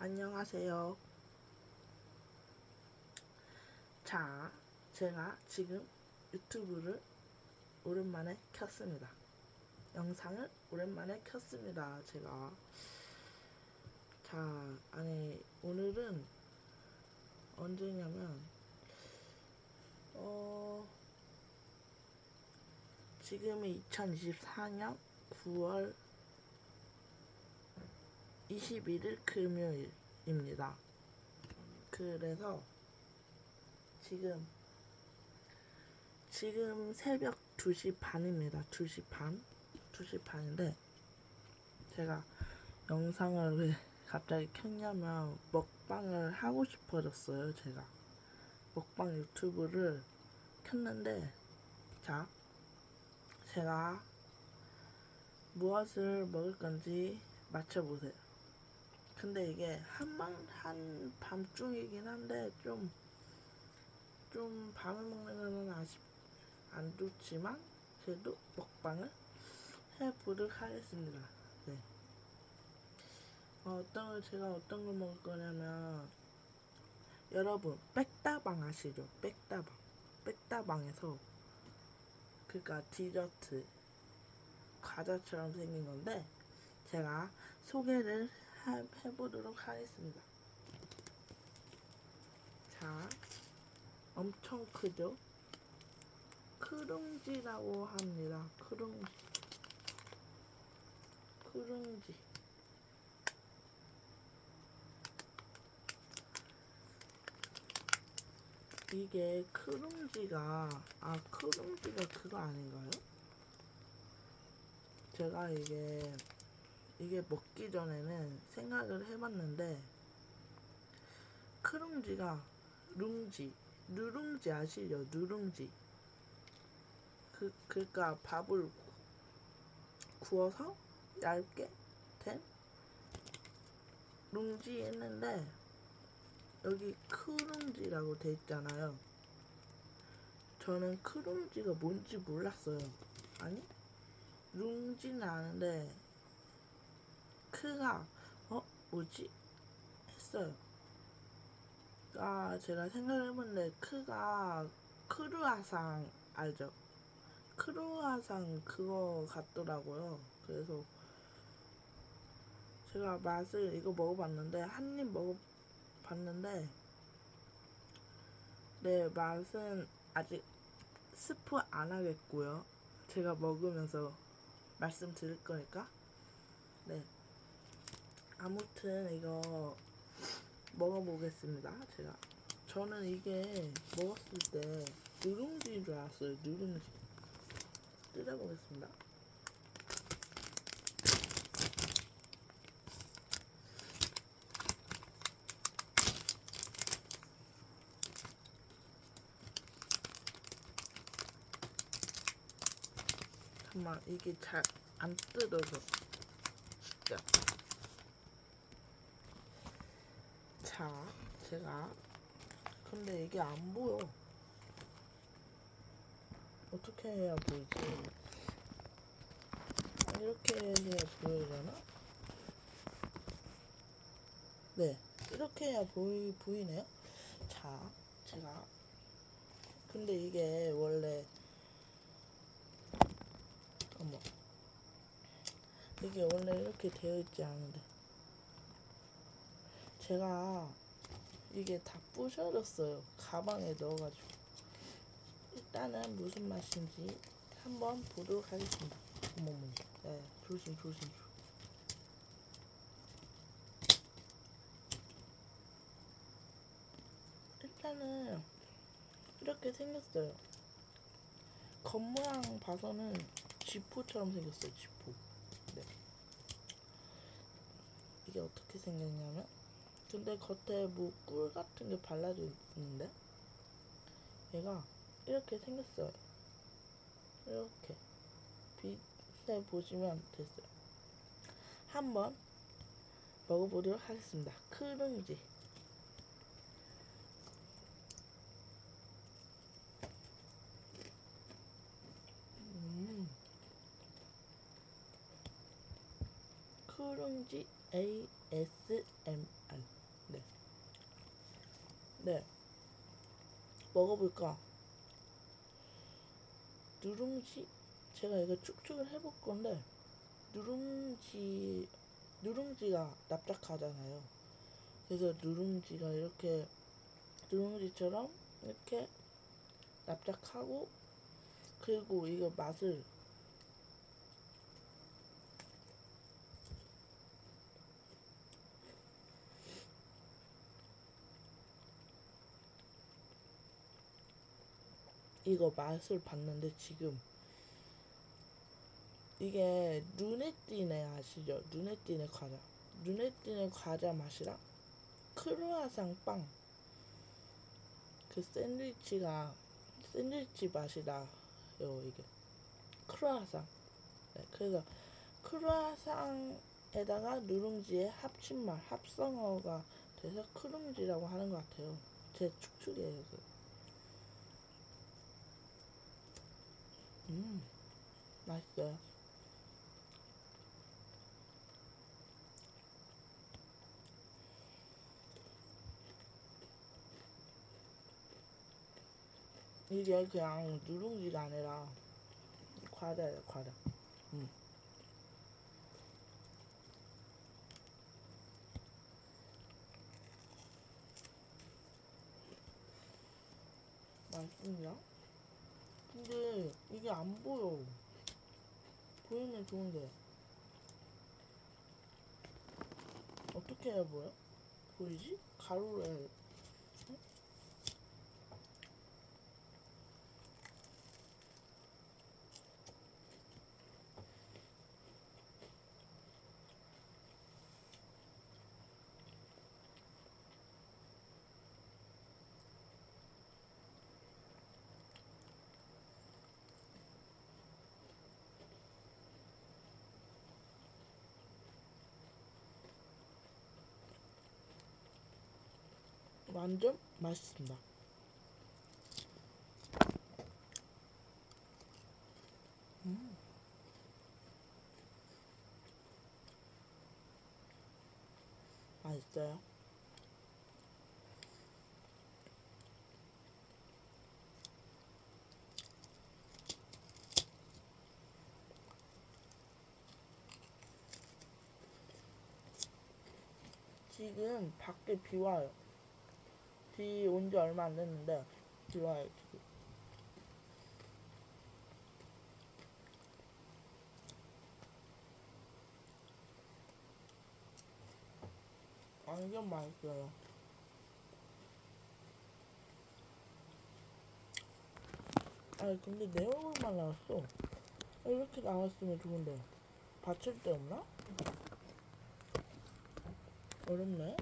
안녕하세요. 자, 제가 지금 유튜브를 오랜만에 켰습니다. 영상을 오랜만에 켰습니다. 제가. 자, 아니, 오늘은 언제냐면, 어, 지금이 2024년 9월 21일 금요일입니다. 그래서 지금 지금 새벽 2시 반입니다. 2시 반? 2시 반인데 제가 영상을 왜 갑자기 켰냐면 먹방을 하고 싶어졌어요. 제가 먹방 유튜브를 켰는데 자 제가 무엇을 먹을 건지 맞춰보세요. 근데 이게 한밤 한 밤중이긴 한데 좀 좀 밤에 먹는 거는 아쉽 안 좋지만 그래도 먹방을 해보도록 하겠습니다. 네. 어, 어떤 걸 제가 어떤 걸 먹을 거냐면 여러분 백다방 아시죠? 백다방 백다방에서 그니까 디저트 과자처럼 생긴 건데 제가 소개를 하- 해보도록 하겠습니다. 자, 엄청 크죠? 크룽지라고 합니다. 크룽지. 크룽지. 이게 크룽지가, 아, 크룽지가 그거 아닌가요? 제가 이게 이게 먹기 전에는 생각을 해봤는데 크룽지가 룽지 누룽지 아시죠? 누룽지. 그 그니까 밥을 구워서 얇게 된 룽지 했는데 여기 크룽지라고 돼 있잖아요. 저는 크룽지가 뭔지 몰랐어요. 아니? 룽지는 아는데 크가 어 뭐지 했어요. 아 제가 생각해봤는데 크가 크루아상 알죠? 크루아상 그거 같더라고요. 그래서 제가 맛을 이거 먹어봤는데 한 입 먹어봤는데 네 맛은 아직 스프 안 하겠고요. 제가 먹으면서 말씀드릴 거니까 네. 아무튼 이거 먹어보겠습니다. 제가 저는 이게 먹었을 때 누룽지인 줄 알았어요. 누룽지. 뜯어보겠습니다. 잠깐만 이게 잘 안 뜯어져. 진짜. 자, 제가 근데 이게 안 보여. 어떻게 해야 보이지? 이렇게 해야 보이려나? 네, 이렇게 해야 보이 보이네요. 자, 제가 근데 이게 원래 어머 이게 원래 이렇게 되어 있지 않은데 제가 이게 다 부셔졌어요. 가방에 넣어가지고. 일단은 무슨 맛인지 한번 보도록 하겠습니다. 어머머. 네, 조심, 조심, 조심. 일단은 이렇게 생겼어요. 겉모양 봐서는 쥐포처럼 생겼어요, 쥐포. 네. 이게 어떻게 생겼냐면 근데 겉에 뭐 꿀 같은 게 발라져 있는데 얘가 이렇게 생겼어요. 이렇게 빛에 보시면 됐어요. 한번 먹어보도록 하겠습니다. 크룽지. 음. 크룽지 ASMR 네. 네. 먹어볼까? 누룽지 제가 이거 축축을 해볼 건데 누룽지 누룽지가 납작하잖아요. 그래서 누룽지가 이렇게 누룽지처럼 이렇게 납작하고 그리고 이거 맛을 이거 맛을 봤는데 지금 이게 띄네 아시죠? 띄네 과자. 띄는 과자 맛이랑 크루아상 빵. 그 샌드위치가 샌드위치 맛이 나요 이게. 크루아상. 네, 그래서 크루아상에다가 누룽지의 합친 맛 합성어가 돼서 크룽지라고 하는 것 같아요. 제 축축이에요 그. 음 맛있어요 이게 그냥 누룽지가 아니라 과자예요 과자 음. 맛있냐? 근데 이게 안 보여 보이면 좋은데 어떻게 해야 보여? 보이지? 가루를 완전 맛있습니다. 음. 맛있어요. 지금 밖에 비 와요. 비 온 지 얼마 안 됐는데 비 와요 지금. 완전 맛있어요. 아니 근데 내 얼굴만 나왔어. 이렇게 나왔으면 좋은데 받칠 데 없나? 어렵네.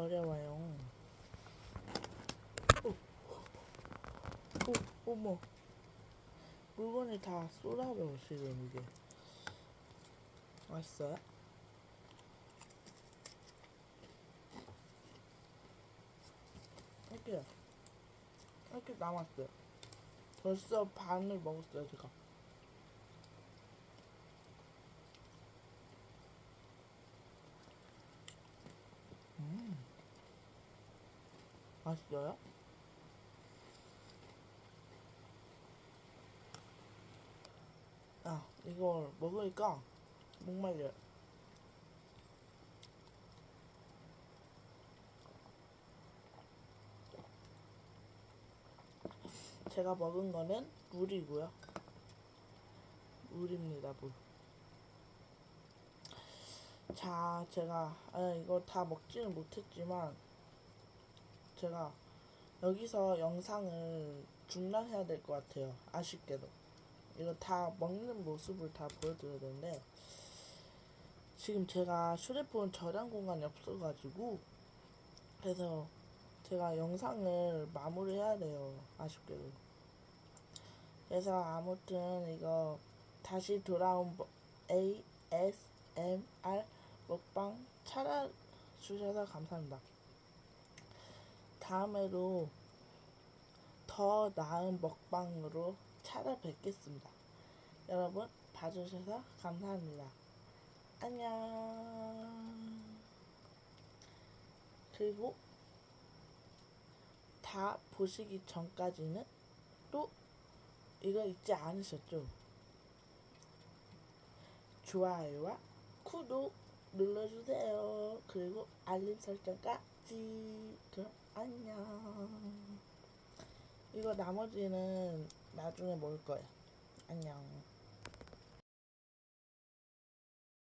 어려워요. 오, 오, 어머. 물건이 다 쏟아져, 지금 이게. 맛있어요? 이렇게, 이렇게 남았어요. 벌써 반을 먹었어요, 제가. 맛있어요? 아, 이걸 먹으니까 목말려요. 제가 먹은 거는 물이고요. 물입니다, 물. 자, 제가 아, 이거 다 먹지는 못했지만 제가 여기서 영상을 중단해야 될 것 같아요. 아쉽게도. 이거 다 먹는 모습을 다 보여드려야 되는데 지금 제가 휴대폰 저장 공간이 없어가지고 그래서 제가 영상을 마무리해야 돼요. 아쉽게도. 그래서 아무튼 이거 다시 돌아온 뭐- ASMR 먹방 찾아주셔서 감사합니다. 다음에도 더 나은 먹방으로 찾아뵙겠습니다. 여러분 봐주셔서 감사합니다. 안녕. 그리고 다 보시기 전까지는 또 이거 잊지 않으셨죠? 좋아요와 구독 눌러주세요. 그리고 알림 설정까지. 그럼 안녕. 이거 나머지는 나중에 먹을 거예요. 안녕.